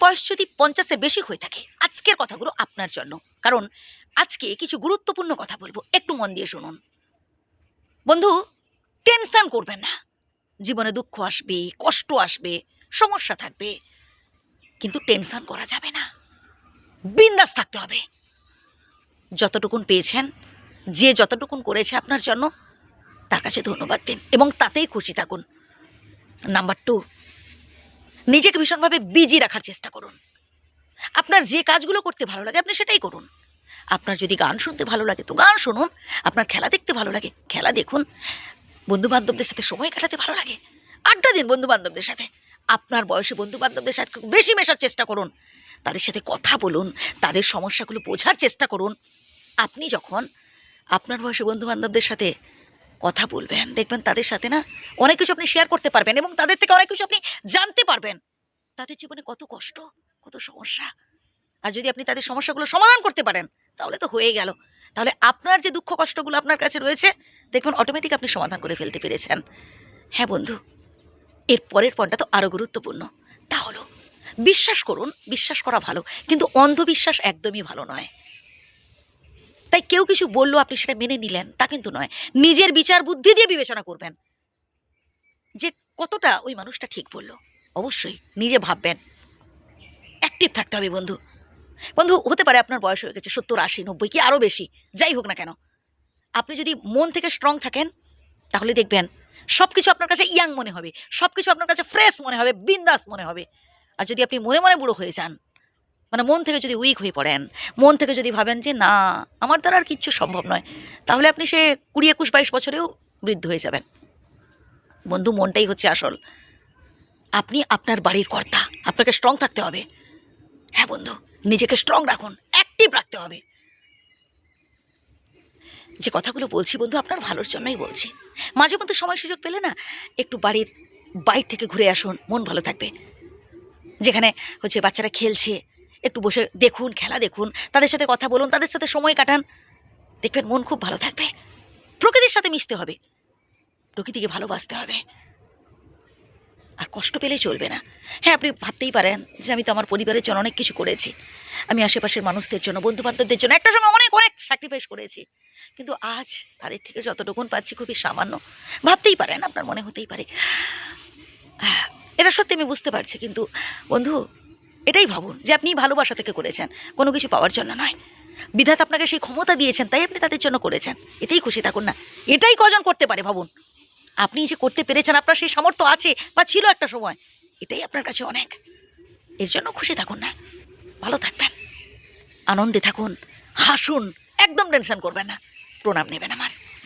বয়স যদি পঞ্চাশের বেশি হয়ে থাকে, আজকের কথাগুলো আপনার জন্য। কারণ আজকে কিছু গুরুত্বপূর্ণ কথা বলব, একটু মন দিয়ে শুনুন। বন্ধু, টেনশন করবেন না। জীবনে দুঃখ আসবে, কষ্ট আসবে, সমস্যা থাকবে। কিন্তু টেনশন করা যাবে না। বিন্দাস থাকতে হবে। যতটুকুন পেয়েছেন, যে যতটুকুন করেছে আপনার জন্য, তার কাছে ধন্যবাদ দিন এবং তাতেই খুশি থাকুন। নাম্বার টু নিজেকে ভীষণভাবে বিজি রাখার চেষ্টা করুন। আপনার যে কাজগুলো করতে ভালো লাগে, আপনি সেটাই করুন। আপনার যদি গান শুনতে ভালো লাগে, তো গান শুনুন। আপনার খেলা দেখতে ভালো লাগে, খেলা দেখুন। বন্ধু বান্ধবদের সাথে সময় কাটাতে ভালো লাগে। আড্ডা দিন বন্ধু বান্ধবদের সাথে। আপনার বয়সী বন্ধু বান্ধবদের সাথে বেশি মেশার চেষ্টা করুন। তাদের সাথে কথা বলুন, তাদের সমস্যাগুলো বোঝার চেষ্টা করুন। আপনি যখন আপনার বয়সী বন্ধু বান্ধবদের সাথে কথা বলবেন। দেখবেন তাদের সাথে না অনেক কিছু আপনি শেয়ার করতে পারবেন এবং তাদের থেকে অনেক কিছু আপনি জানতে পারবেন। তাদের জীবনে কত কষ্ট, কত সমস্যা। আর যদি আপনি তাদের সমস্যাগুলো সমাধান করতে পারেন, তাহলে তো হয়ে গেল। তাহলে আপনার যে দুঃখ কষ্টগুলো আপনার কাছে রয়েছে, দেখবেন অটোমেটিক আপনি সমাধান করে ফেলতে পেরেছেন। হ্যাঁ বন্ধু, এর পরের পয়েন্টটা তো আরও গুরুত্বপূর্ণ। তা হলো, বিশ্বাস করুন, বিশ্বাস করা ভালো, কিন্তু অন্ধবিশ্বাস একদমই ভালো নয়। তাই কেউ কিছু বলল, আপনি সেটা মেনে নিলেন, তা কিন্তু নয়। নিজের বিচার বুদ্ধি দিয়ে বিবেচনা করবেন। যে কতটা ওই মানুষটা ঠিক বলল, অবশ্যই নিজে ভাববেন। অ্যাক্টিভ থাকতে হবে বন্ধু। বন্ধু, হতে পারে আপনার বয়স হয়ে গেছে, সত্তর, আশি, নব্বই কি আরও বেশি, যাই হোক না কেন। আপনি যদি মন থেকে স্ট্রং থাকেন, তাহলে দেখবেন সব কিছু আপনার কাছে ইয়াং মনে হবে সব কিছু আপনার কাছে ফ্রেশ মনে হবে, বিন্দাস মনে হবে। আর যদি আপনি মনে মনে বুড়ো হয়ে যান মানে মন থেকে যদি উইক হয়ে পড়েন, মন থেকে যদি ভাবেন যে, না, আমার দ্বারা আর কিচ্ছু সম্ভব নয়, তাহলে আপনি সে কুড়ি একুশ বাইশ বছরেও বৃদ্ধ হয়ে যাবেন। বন্ধু, মনটাই হচ্ছে আসল। আপনি আপনার বাড়ির কর্তা, আপনাকে স্ট্রং থাকতে হবে। হ্যাঁ বন্ধু, নিজেকে স্ট্রং রাখুন অ্যাক্টিভ রাখতে হবে। যে কথাগুলো বলছি বন্ধু, আপনার ভালোর জন্যই বলছি। মাঝে মধ্যে সময় সুযোগ পেলে না, একটু বাড়ির বাইর থেকে ঘুরে আসুন, মন ভালো থাকবে। যেখানে হচ্ছে বাচ্চারা খেলছে একটু বসে দেখুন, খেলা দেখুন, তাদের সাথে কথা বলুন, তাদের সাথে সময় কাটান। দেখবেন মন খুব ভালো থাকবে। প্রকৃতির সাথে মিশতে হবে। প্রকৃতিকে ভালোবাসতে হবে। আর কষ্ট পেলে চলবে না। হ্যাঁ আপনি ভাবতেই পারেন যে আমি তো আমার পরিবারের জন্য অনেক কিছু করেছি। আমি আশেপাশের মানুষদের জন্য বন্ধু বান্ধবদের জন্য একটা সময় অনেক অনেক স্যাক্রিফাইস করেছি। কিন্তু আজ তাদের থেকে যতটুকুন পাচ্ছি খুবই সামান্য। ভাবতেই পারেন, আপনার মনে হতেই পারে। এটা সত্যি আমি বুঝতে পারছি, কিন্তু বন্ধু এটাই ভাবুন যে আপনি ভালোবাসা থেকে করেছেন, কোনো কিছু পাওয়ার জন্য নয়। বিধাতা আপনাকে সেই ক্ষমতা দিয়েছেন, তাই আপনি তাদের জন্য করেছেন। এতেই খুশি থাকুন না। এটাই কজন করতে পারে ভাবুন। আপনি যে করতে পেরেছেন, আপনার সেই সামর্থ্য আছে বা ছিল একটা সময়, এটাই আপনার কাছে অনেক। এর জন্য খুশি থাকুন না। ভালো থাকবেন। আনন্দে থাকুন। হাসুন। একদম টেনশন করবেন না। প্রণাম নেবেন আমার।